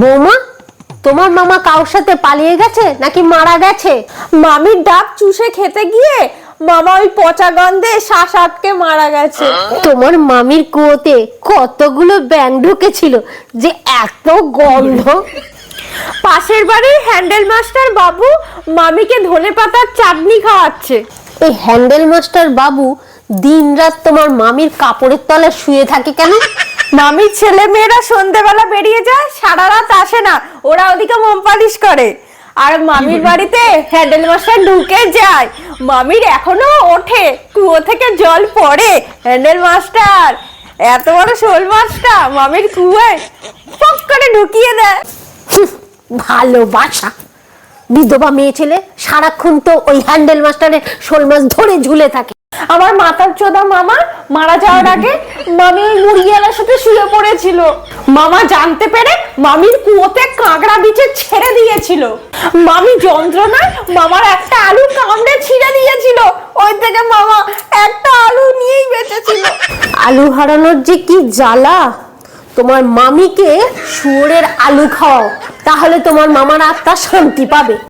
বৌমা, তোমার মামা কারোর সাথে পালিয়ে গেছে নাকি মারা গেছে? মামির ডাব চুষে খেতে গিয়ে মামা ওই পচা গন্ধে শ্বাস আটকে মারা গেছে। তোমার মামির কুয়োতে কতগুলো ব্যাং ঢুকেছিল যে এত গন্ধ। পাশের বাড়ির হ্যান্ডেল মাস্টার বাবু মামিকে ধনে পাতার চাটনি খাওয়াচ্ছে। এই হ্যান্ডেল মাস্টার বাবু দিনরাত তোমার মামির কাপড়ের তলায় শুয়ে থাকে কেন? মামির ছেলে মেয়েরা সন্ধেবেলা বেরিয়ে যায় রাত না ওরা ওদিকে মোম পালিশ করে। আর মামির বাড়িতে হ্যান্ডেল মাস্টার ঢুকে যায়। মামির এখনও ওঠে কুয়ো থেকে জল পড়ে। হ্যান্ডেল মাস্টার এত বড় শোল মাছটা মামির কুয়োয় পক করে ঢুকিয়ে দেয়। ভালোবাসা। বিধবা মেয়ে ছেলে সারাক্ষণ তো ওই হ্যান্ডেল মাস্টারের শোল মাছ ধরে ঝুলে থাকে। আমার মাথার চোদা মামা মারা যাওয়ার আগে মামি ওই মুরগিওয়ালার সাথে শুয়ে পড়েছিল। মামা জানতে পেরে মামির কুয়োতে কাঁকড়া বিচে ছেড়ে দিয়েছিল। মামি যন্ত্রণায় মামার একটা আলু কামড়ে ছিঁড়ে দিয়েছিল। ওই থেকে মামা একটা আলু নিয়েই বেঁচেছিল। আলু হারানোর যে কি জ্বালা? তোমার মামিকে শুয়োরের আলু খাও তাহলে তোমার মামার আত্মা শান্তি পাবে।